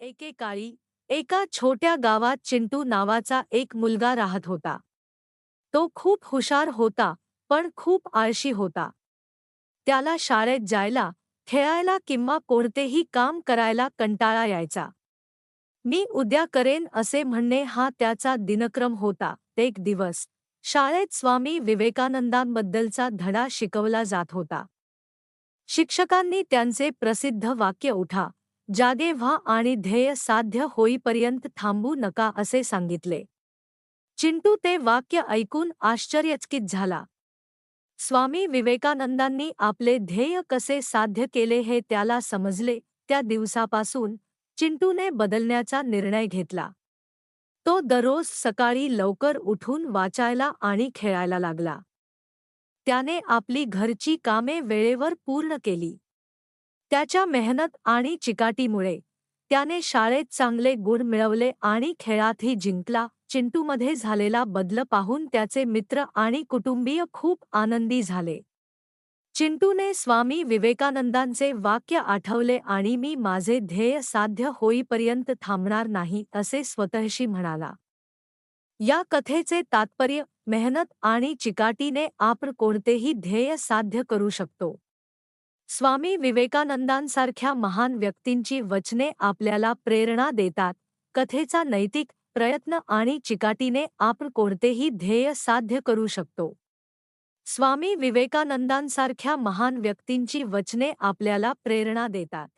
एकेकाळी एका छोट्या गावात चिंटू नावाचा एक मुलगा राहत होता. तो खूप हुशार होता पण खूप आळशी होता. त्याला शाळेत जायला खेळायला किंवा कोणतेही काम करायला कंटाळा यायचा. मी उद्या करेन असे म्हणणे हा त्याचा दिनक्रम होता. एक दिवस शाळेत स्वामी विवेकानंदांबद्दलचा धडा शिकवला जात होता. शिक्षकांनी त्यांचे प्रसिद्ध वाक्य उठा. जागे व्हा आणि ध्येय साध्य होईपर्यंत थांबू नका असे सांगितले. चिंटू ते वाक्य ऐकून आश्चर्यचकित झाला. स्वामी विवेकानंदांनी आपले ध्येय कसे साध्य केले हे त्याला समजले त्या दिवसापासून चिंटूने बदलण्याचा निर्णय घेतला. तो दररोज सकाळी लवकर उठून वाचायला आणि खेळायला लागला. त्याने आपली घरची कामे वेळेवर पूर्ण केली. त्याच्या मेहनत आणि चिकाटीमुळे त्याने शाळेत चांगले गुण मिळवले आणि खेळातही जिंकला. चिंटूमध्ये झालेला बदल पाहून त्याचे मित्र आणि कुटुंबीय खूप आनंदी झाले. चिंटूने स्वामी विवेकानंदांचे वाक्य आठवले आणि मी माझे ध्येय साध्य होईपर्यंत थांबणार नाही असे स्वतःशी म्हणाला. या कथेचे तात्पर्य मेहनत आणि चिकाटीने आपण कोणतेही ध्येय साध्य करू शकतो. स्वामी विवेकानंदांसारख्या महान व्यक्तींची वचने आपल्याला प्रेरणा देतात. कथेचा नैतिक प्रयत्न आणि चिकाटीने आपण कोणतेही ध्येय साध्य करू शकतो. स्वामी विवेकानंदांसारख्या महान व्यक्तींची वचने आपल्याला प्रेरणा देतात.